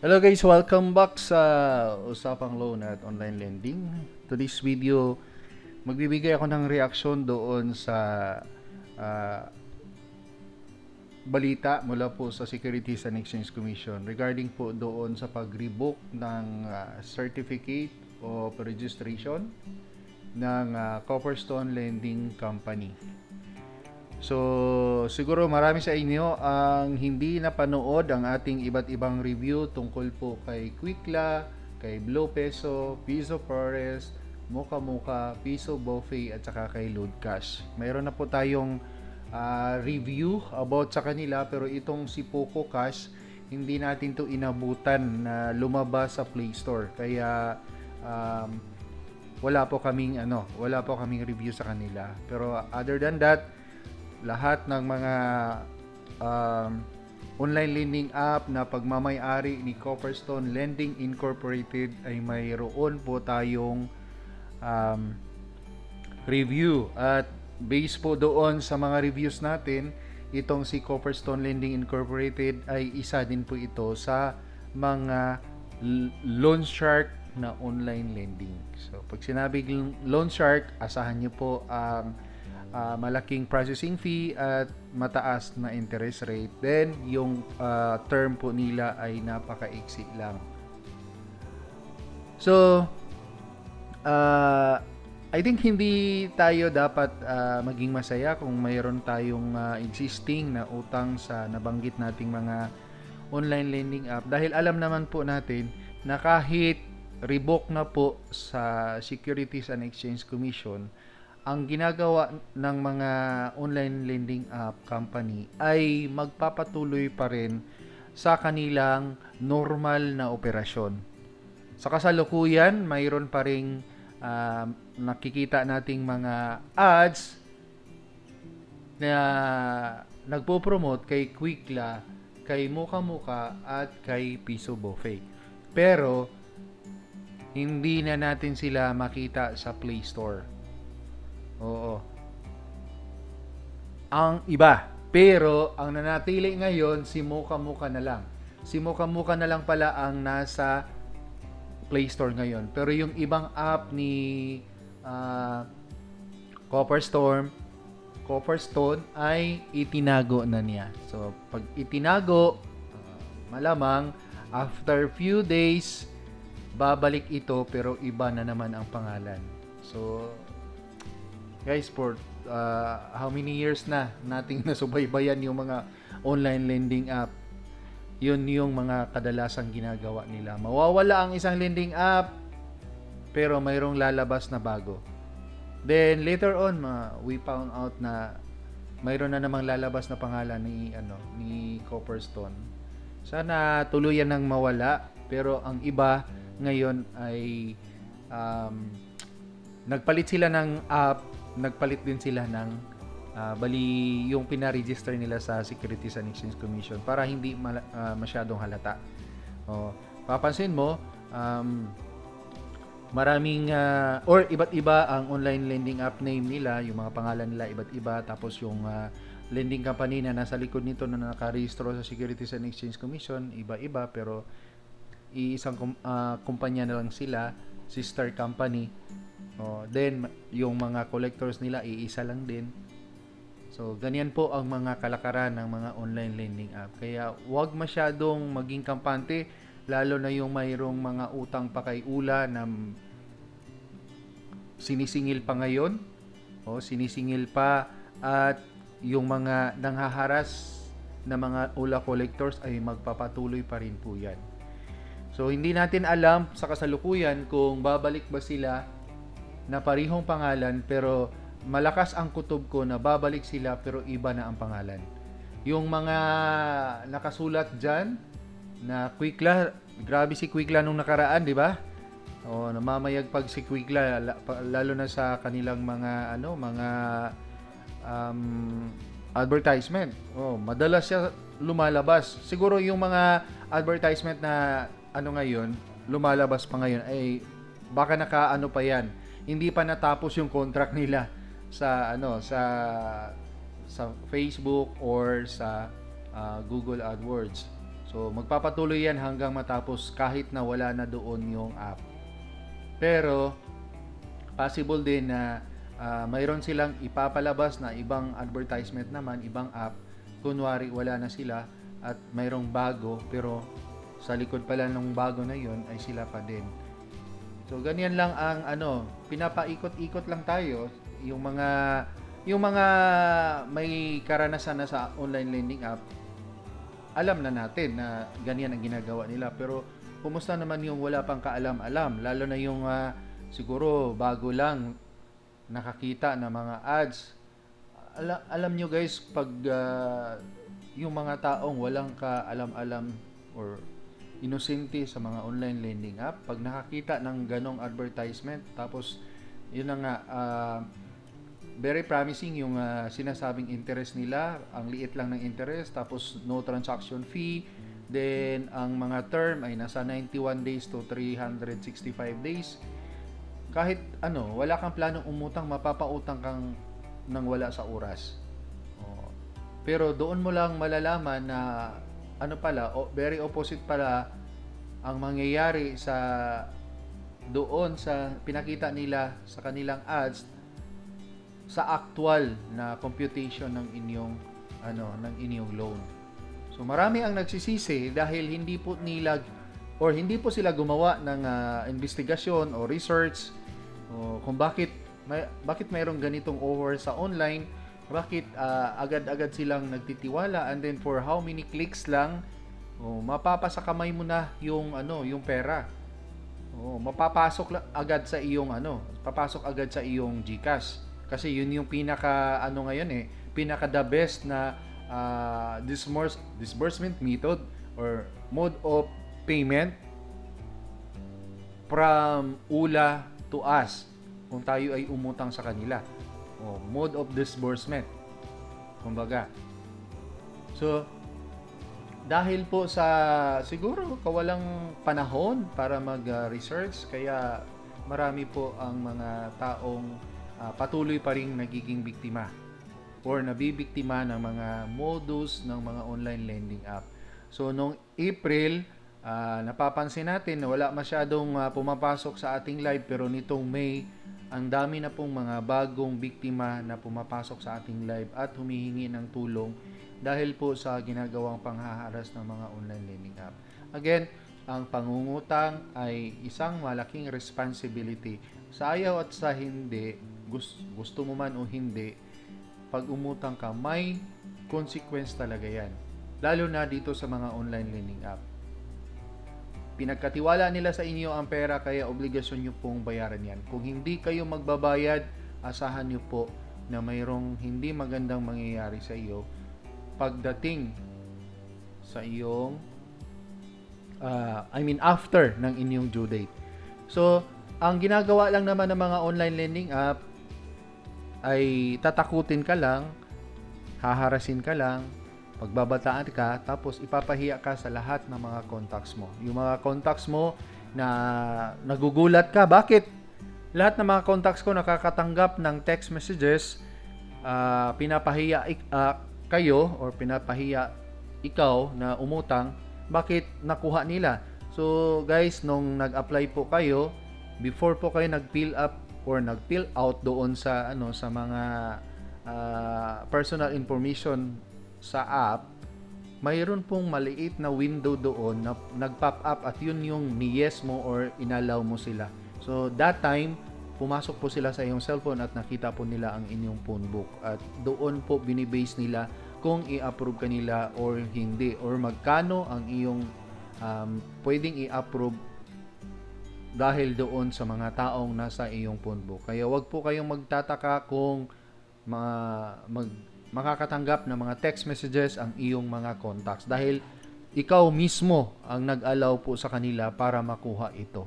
Hello guys, welcome back sa Usapang Loan at Online Lending. To this video, magbibigay ako ng reaction doon sa ah, balita mula po sa Securities and Exchange Commission regarding po doon sa pag-revoke ng ah, certificate of registration ng ah, Copperstone Lending Company. So, siguro marami sa inyo ang hindi napanood ang ating iba't ibang review tungkol po kay Quickla, kay Blow Peso, Piso Forest, Mocha Mocha, Piso Buffet at saka kay Load Cash. Mayroon na po tayong ah, review about sa kanila pero itong si Poco Cash hindi natin to inabutan na lumabas sa Play Store. Kaya um, wala po kaming ano, wala po kaming review sa kanila. Pero other than that, lahat ng mga um, online lending app na pagmamayari ni Copperstone Lending Incorporated ay mayroon po tayong um, review at based po doon sa mga reviews natin itong si Copperstone Lending Incorporated ay isa din po ito sa mga loan shark na online lending. So pag sinabing loan shark, asahan niyo po ang ah, malaking processing fee at mataas na interest rate. Then, yung ah, term po nila ay napakaiksi lang. So, ah, I think hindi tayo dapat ah, maging masaya kung mayroon tayong ah, existing na utang sa nabanggit nating mga online lending app dahil alam naman po natin na kahit revoke na po sa Securities and Exchange Commission ang ginagawa ng mga online lending app company ay magpapatuloy pa rin sa kanilang normal na operasyon. Sa kasalukuyan, mayroon pa ring ah, nakikita nating mga ads na nagpo-promote kay Quickla, kay Muka Muka at kay Piso Buffet. Pero hindi na natin sila makita sa Play Store. Oo. Ang iba. Pero ang nanatili ngayon si Muka na lang. Si Muka na lang pala ang nasa Play Store ngayon. Pero yung ibang app ni ah, Copperstorm, Copperstone ay itinago na niya. So pag itinago, ah, malamang after few days babalik ito pero iba na naman ang pangalan. So guys for uh, how many years na nating nasubaybayan yung mga online lending app yun yung mga kadalasang ginagawa nila. Mawawala ang isang lending app pero mayroong lalabas na bago. Then later on ma, we found out na mayroon na namang lalabas na pangalan ni ano ni Copperstone. Sana tuluyan nang mawala pero ang iba ngayon ay um, nagpalit sila ng app, nagpalit din sila ng ah, bali yung pina-register nila sa Securities and Exchange Commission para hindi mala- ah, masyadong halata. O, papansin mo, um, maraming ah, or iba't iba ang online lending app name nila, yung mga pangalan nila iba't iba tapos yung ah, lending company na nasa likod nito na nakarehistro sa Securities and Exchange Commission, iba-iba pero iisang ah, kumpanya na lang sila, sister company. Oh, then yung mga collectors nila iisa lang din. So ganyan po ang mga kalakaran ng mga online lending app. Kaya wag masyadong maging kampante lalo na yung mayroong mga utang pa kay ula na sinisingil pa ngayon. O sinisingil pa at yung mga nanghaharas na mga ula collectors ay magpapatuloy pa rin po yan. So hindi natin alam sa kasalukuyan kung babalik ba sila na parihong pangalan pero malakas ang kutob ko na babalik sila pero iba na ang pangalan. Yung mga nakasulat dyan na Quickla, grabe si Quickla nung nakaraan, di ba? O namamayag pag si Quickla lalo na sa kanilang mga ano, mga um, advertisement. Oh, madalas siya lumalabas. Siguro yung mga advertisement na ano ngayon, lumalabas pa ngayon ay baka nakaano pa yan. Hindi pa natapos yung contract nila sa ano sa sa Facebook or sa ah, Google AdWords. So magpapatuloy yan hanggang matapos kahit na wala na doon yung app. Pero possible din na ah, mayroon silang ipapalabas na ibang advertisement naman, ibang app. Kunwari wala na sila at mayroong bago pero sa likod pala ng bago na yon ay sila pa din. So ganyan lang ang ano, pinapaikot-ikot lang tayo yung mga yung mga may karanasan na sa online lending app. Alam na natin na ganyan ang ginagawa nila pero kumusta naman yung wala pang kaalam-alam lalo na yung ah, siguro bago lang nakakita ng mga ads. Ala- alam nyo guys pag ah, yung mga taong walang kaalam-alam or inosente sa mga online lending app. Pag nakakita ng ganong advertisement tapos yun na nga ah, very promising yung ah, sinasabing interest nila. Ang liit lang ng interest tapos no transaction fee. Then ang mga term ay nasa 91 days to 365 days. Kahit ano wala kang planong umutang mapapautang kang nang wala sa oras. Oo. pero doon mo lang malalaman na ano pala, o, very opposite pala ang mangyayari sa doon sa pinakita nila sa kanilang ads sa actual na computation ng inyong ano ng inyong loan. So marami ang nagsisisi dahil hindi po nila or hindi po sila gumawa ng ah, investigasyon o research o kung bakit may, bakit mayroong ganitong over sa online bakit ah, agad-agad silang nagtitiwala and then for how many clicks lang oh, mapapasa kamay mo na yung ano yung pera oh, mapapasok agad sa iyong ano papasok agad sa iyong GCash kasi yun yung pinaka ano ngayon eh pinaka the best na ah, dismors- disbursement method or mode of payment from ULA to us kung tayo ay umutang sa kanila. O, mode of disbursement. Kumbaga. So, dahil po sa siguro kawalang panahon para mag-research, kaya marami po ang mga taong ah, patuloy pa rin nagiging biktima or nabibiktima ng mga modus ng mga online lending app. So, nung April, ah, napapansin natin na wala masyadong ah, pumapasok sa ating live pero nitong May, ang dami na pong mga bagong biktima na pumapasok sa ating live at humihingi ng tulong dahil po sa ginagawang panghaharas ng mga online lending app. Again, ang pangungutang ay isang malaking responsibility. Sa ayaw at sa hindi, gusto, gusto mo man o hindi, pag umutang ka, may consequence talaga yan. Lalo na dito sa mga online lending app. Pinagkatiwala nila sa inyo ang pera kaya obligasyon nyo pong bayaran yan. Kung hindi kayo magbabayad, asahan nyo po na mayroong hindi magandang mangyayari sa iyo pagdating sa iyong ah, I mean after ng inyong due date. So, ang ginagawa lang naman ng mga online lending app ay tatakutin ka lang, haharasin ka lang, pagbabataan ka, tapos ipapahiya ka sa lahat ng mga contacts mo. Yung mga contacts mo na nagugulat ka, bakit? Lahat ng mga contacts ko nakakatanggap ng text messages, ah, pinapahiya ah, kayo or pinapahiya ikaw na umutang, bakit nakuha nila? So guys, nung nag-apply po kayo, before po kayo nag-fill up or nag-fill out doon sa ano sa mga ah, personal information sa app, mayroon pong maliit na window doon na nag-pop up at yun yung ni-yes mo or inalaw mo sila. So that time, pumasok po sila sa iyong cellphone at nakita po nila ang inyong phone book. At doon po binibase nila kung i-approve ka nila or hindi or magkano ang iyong um, pwedeng i-approve dahil doon sa mga taong nasa iyong phone book. Kaya wag po kayong magtataka kung mga mag, makakatanggap ng mga text messages ang iyong mga contacts dahil ikaw mismo ang nag-allow po sa kanila para makuha ito.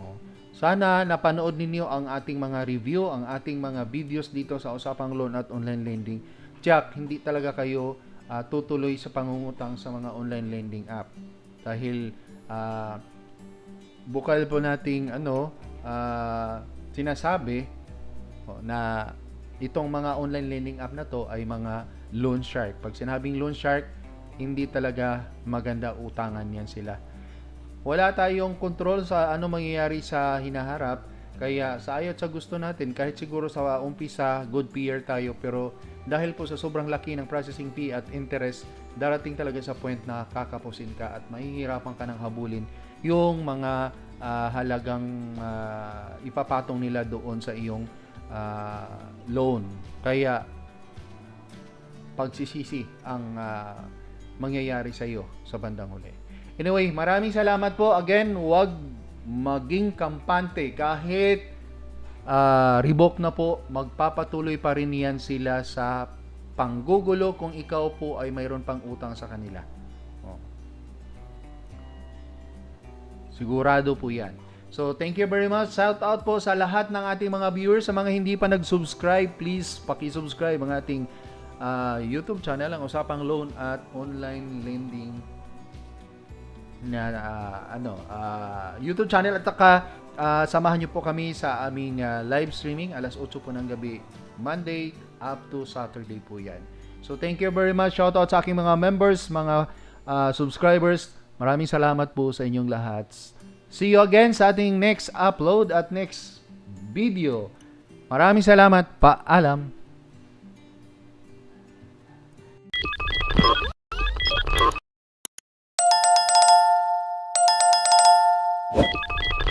Oh. Sana napanood ninyo ang ating mga review, ang ating mga videos dito sa Usapang Loan at Online Lending. Jack, hindi talaga kayo ah, tutuloy sa pangungutang sa mga online lending app. Dahil ah, bukal po nating ano ah, sinasabi oh, na itong mga online lending app na to ay mga loan shark. Pag sinabing loan shark, hindi talaga maganda utangan yan sila. Wala tayong control sa ano mangyayari sa hinaharap. Kaya sa ayat sa gusto natin, kahit siguro sa umpisa, good peer tayo, pero dahil po sa sobrang laki ng processing fee at interest, darating talaga sa point na kakapusin ka at mahihirapan ka ng habulin yung mga ah, halagang ah, ipapatong nila doon sa iyong ah, loan. Kaya pagsisisi ang ah, mangyayari sa iyo sa bandang huli. Anyway, maraming salamat po. Again, wag maging kampante kahit ah, revoke na po, magpapatuloy pa rin yan sila sa panggugulo kung ikaw po ay mayroon pang utang sa kanila. Oh. Sigurado po yan. So, thank you very much. Shout out po sa lahat ng ating mga viewers. Sa mga hindi pa nag-subscribe, please paki-subscribe ang ating ah, YouTube channel, ang Usapang Loan at Online Lending na ah, ano ah, YouTube channel at saka ah, samahan niyo po kami sa aming ah, live streaming alas 8 po ng gabi Monday up to Saturday po yan. So thank you very much. Shout out sa aking mga members, mga ah, subscribers. Maraming salamat po sa inyong lahat. See you again sa ating next upload at next video. Maraming salamat. Paalam.